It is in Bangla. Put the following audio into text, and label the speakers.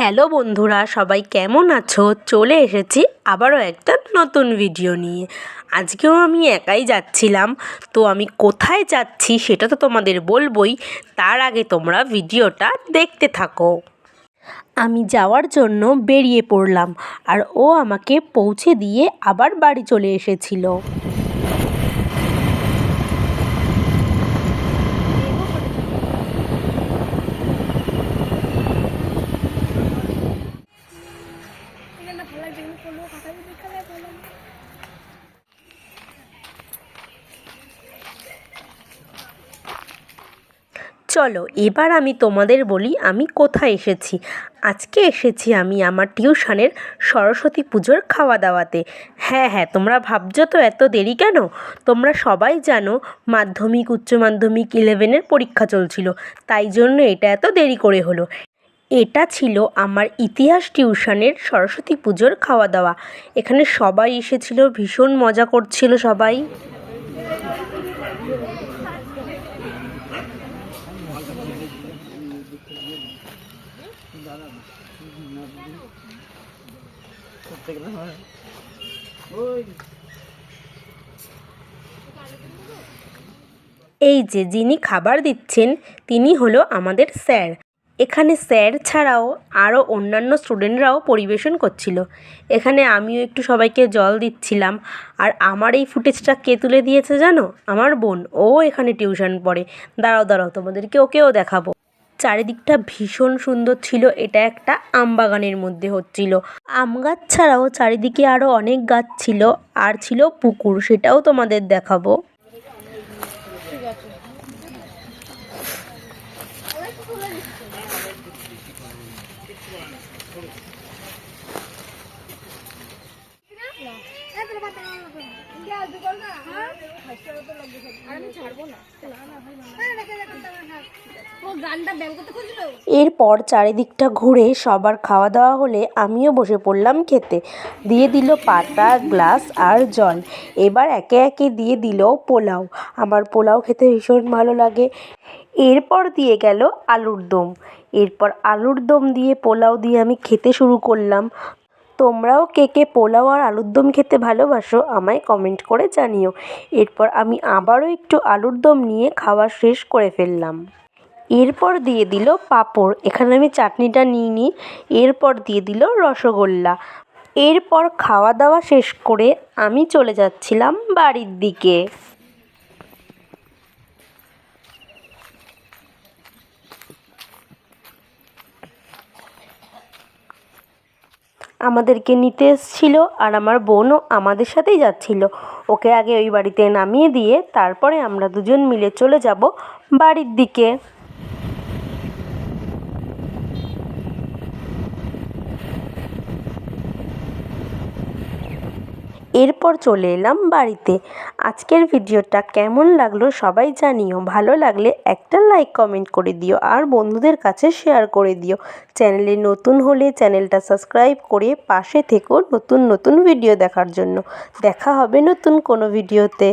Speaker 1: হ্যালো বন্ধুরা, সবাই কেমন আছো? চলে এসেছি আবারও একটা নতুন ভিডিও নিয়ে। আজকেও আমি একাই যাচ্ছিলাম, তো আমি কোথায় যাচ্ছি সেটা তো তোমাদের বলবই। তার আগে তোমরা ভিডিওটা দেখতে থাকো। আমি যাওয়ার জন্য বেরিয়ে পড়লাম, আর ও আমাকে পৌঁছে দিয়ে আবার বাড়ি চলে এসেছিল
Speaker 2: এখানে ভালো লাগছে কিন্তু কোনো কথা যদি খেলে ভালো
Speaker 1: চলো, এবার আমি তোমাদের বলি আমি কোথায় এসেছি। আজকে এসেছি আমি আমার টিউশনের সরস্বতী পুজোর খাওয়া দাওয়াতে। হ্যাঁ হ্যাঁ তোমরা ভাবছ তো এত দেরি কেন? তোমরা সবাই জানো মাধ্যমিক, উচ্চ মাধ্যমিক ইলেভেনের পরীক্ষা চলছিল। তাই জন্য এটা এত দেরি করে হলো। এটা ছিল আমার ইতিহাস টিউশনের সরস্বতী পুজোর খাওয়া দাওয়া এখানে সবাই এসেছিল, ভীষণ মজা করছিল সবাই। এই যে যিনি খাবার দিচ্ছেন, তিনি হলো আমাদের স্যার। এখানে স্যার ছাড়াও আরও অন্যান্য স্টুডেন্টরাও পরিবেশন করছিল। এখানে আমিও একটু সবাইকে জল দিচ্ছিলাম। আর আমার এই ফুটেজটা কে তুলে দিয়েছে জানো? আমার বোন। ও এখানে টিউশন পড়ে। দাঁড়াও দাঁড়াও, তোমাদেরকে ওকেও দেখাবো। চারিদিকটা ভীষণ সুন্দর ছিল। এটা একটা আম বাগানের মধ্যে হচ্ছিল। আম গাছ ছাড়াও চারিদিকে আরও অনেক গাছ ছিল। আর ছিল পুকুর। সেটাও তোমাদের দেখাবো। এরপর চারিদিকটা ঘুরে সবার খাওয়া দাওয়া হলে আমিও বসে পড়লাম খেতে। দিয়ে দিল পাতা, গ্লাস আর জল। এবার একে একে দিয়ে দিল পোলাও। আমার পোলাও খেতে ভীষণ ভালো লাগে। এরপর দিয়ে গেল আলুর দম। এরপর আলুর দম দিয়ে পোলাও দিয়ে আমি খেতে শুরু করলাম। তোমরাও কে কে পোলাও আর আলুর দম খেতে ভালোবাসো আমায় কমেন্ট করে জানিও। এরপর আমি আবারও একটু আলুর দম নিয়ে খাওয়া শেষ করে ফেললাম। এরপর দিয়ে দিল পাঁপড়। এখানে আমি চাটনিটা নিইনি এরপর দিয়ে দিল রসগোল্লা। এরপর খাওয়া দাওয়া শেষ করে আমি চলে যাচ্ছিলাম বাড়ির দিকে। আমাদেরকে নিতে এসেছিল আর আমার বোনও আমাদের সাথেই যাচ্ছিল। ওকে আগে ওই বাড়িতে নামিয়ে দিয়ে তারপরে আমরা দুজন মিলে চলে যাব বাড়ির দিকে। এরপর চলে এলাম বাড়িতে। আজকের ভিডিওটা কেমন লাগল সবাই জানিও। ভালো লাগলে একটা লাইক কমেন্ট করে দিও আর বন্ধুদের কাছে শেয়ার করে দিও। চ্যানেলে নতুন হলে চ্যানেলটা সাবস্ক্রাইব করে পাশে থেকেও নতুন নতুন ভিডিও দেখার জন্য। দেখা হবে নতুন কোনো ভিডিওতে